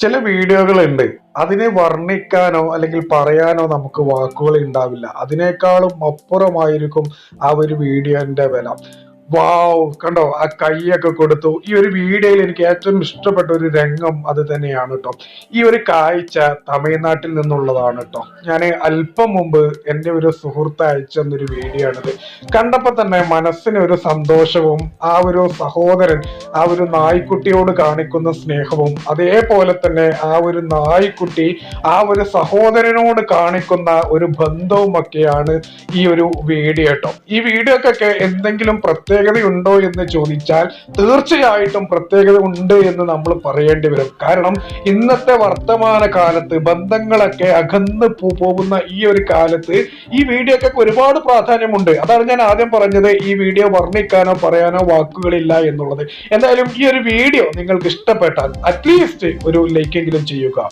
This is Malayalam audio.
ചില വീഡിയോകളുണ്ട്. അതിനെ വർണിക്കാനോ അല്ലെങ്കിൽ പറയാനോ നമുക്ക് വാക്കുകൾ ഉണ്ടാവില്ല. അതിനേക്കാളും അപ്പുറമായിരിക്കും ആ ഒരു വീഡിയോന്റെ വില വാവ് കണ്ടോ? ആ കൈയൊക്കെ കൊടുത്തു. ഈ ഒരു വീഡിയോയിൽ എനിക്ക് ഏറ്റവും ഇഷ്ടപ്പെട്ട ഒരു രംഗം അത് തന്നെയാണ് കേട്ടോ ഈ ഒരു കാഴ്ച തമിഴ്നാട്ടിൽ നിന്നുള്ളതാണ് കേട്ടോ ഞാൻ അല്പം മുമ്പ് എന്റെ ഒരു സുഹൃത്ത് അയച്ചെന്നൊരു വീഡിയോ ആണിത്. കണ്ടപ്പോൾ തന്നെ മനസ്സിന് ഒരു സന്തോഷവും ആ ഒരു സഹോദരൻ ആ ഒരു നായ്ക്കുട്ടിയോട് കാണിക്കുന്ന സ്നേഹവും അതേപോലെ തന്നെ ആ ഒരു നായ്ക്കുട്ടി ആ ഒരു സഹോദരനോട് കാണിക്കുന്ന ഒരു ബന്ധവുമൊക്കെയാണ് ഈ ഒരു വീഡിയോ കേട്ടോ ഈ വീഡിയോക്കൊക്കെ എന്തെങ്കിലും പ്രത്യേകതയുണ്ടോ എന്ന് ചോദിച്ചാൽ തീർച്ചയായിട്ടും പ്രത്യേകത ഉണ്ട് എന്ന് നമ്മൾ പറയേണ്ടി വരും. കാരണം ഇന്നത്തെ വർത്തമാന കാലത്ത് ബന്ധങ്ങളൊക്കെ അകന്ന് പോകുന്ന ഈ ഒരു കാലത്ത് ഈ വീഡിയോക്കൊക്കെ ഒരുപാട് പ്രാധാന്യമുണ്ട്. അതാണ് ഞാൻ ആദ്യം പറഞ്ഞത്. ഈ വീഡിയോ വർണിക്കാനോ പറയാനോ വാക്കുകളില്ല എന്നുള്ളത്. എന്തായാലും ഈ ഒരു വീഡിയോ നിങ്ങൾക്ക് ഇഷ്ടപ്പെട്ടാൽ അറ്റ്ലീസ്റ്റ് ഒരു ലൈക്കെങ്കിലും ചെയ്യുക.